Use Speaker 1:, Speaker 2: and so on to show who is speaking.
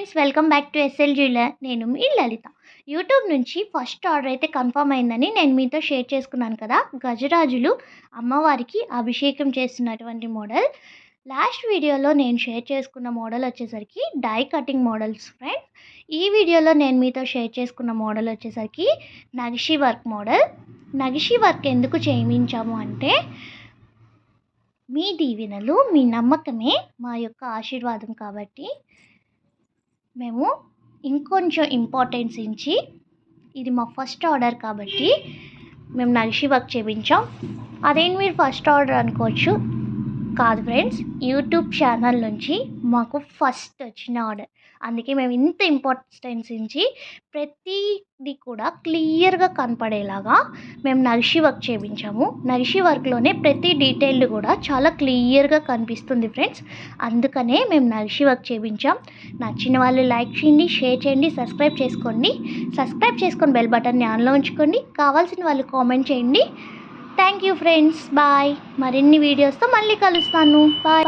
Speaker 1: Friends welcome back to SL jeweller. నేను మీ Lalitha. YouTube నుంచి ఫస్ట్ ఆర్డర్ అయితే కన్ఫర్మ్ అయిందని నేను మీతో షేర్ చేసుకున్నాను కదా. గజరాజులు అమ్మవారికి అభిషేకం చేస్తున్నటువంటి మోడల్. లాస్ట్ వీడియోలో నేను షేర్ చేసుకున్న మోడల్ వచ్చేసరికి డై కటింగ్ మోడల్స్ ఫ్రెండ్స్. ఈ వీడియోలో నేను మీతో షేర్ చేసుకున్న మోడల్ వచ్చేసరికి నగిషి వర్క్ మోడల్. నగిషి వర్క్ ఎందుకు చేయించాము అంటే మీ దీవెనలు మీ నమ్మకమే మా యొక్క ఆశీర్వాదం కాబట్టి. మేము ఇంకొంచెం ఇంపార్టెన్స్ ఇచ్చి ఇది మా ఫస్ట్ ఆర్డర్ కాబట్టి మేము నగిషి వర్క్ చేయించాం అదేంటి మీరు ఫస్ట్ ఆర్డర్ అనుకోవచ్చు కాదు ఫ్రెండ్స్ యూట్యూబ్ ఛానల్ నుంచి మాకు ఫస్ట్ వచ్చిన ఆర్డర్. అందుకే మేము ఇంత ఇంపార్టెన్స్ ఇచ్చి ప్రతిది కూడా క్లియర్గా కనపడేలాగా మేము నగిషి వర్క్ చేయించాము నగిషి వర్క్లోనే ప్రతి డీటెయిల్ కూడా చాలా క్లియర్గా కనిపిస్తుంది ఫ్రెండ్స్. అందుకనే మేము నగిషి వర్క్ చేయించాం నచ్చిన వాళ్ళు లైక్ చేయండి షేర్ చేయండి సబ్స్క్రైబ్ చేసుకోండి. సబ్స్క్రైబ్ చేసుకొని బెల్ బటన్ని ఆన్లో ఉంచుకోండి. కావాల్సిన వాళ్ళు కామెంట్ చేయండి. థ్యాంక్ యూ ఫ్రెండ్స్ బాయ్ మరిన్ని వీడియోస్తో మళ్ళీ కలుస్తాను. బాయ్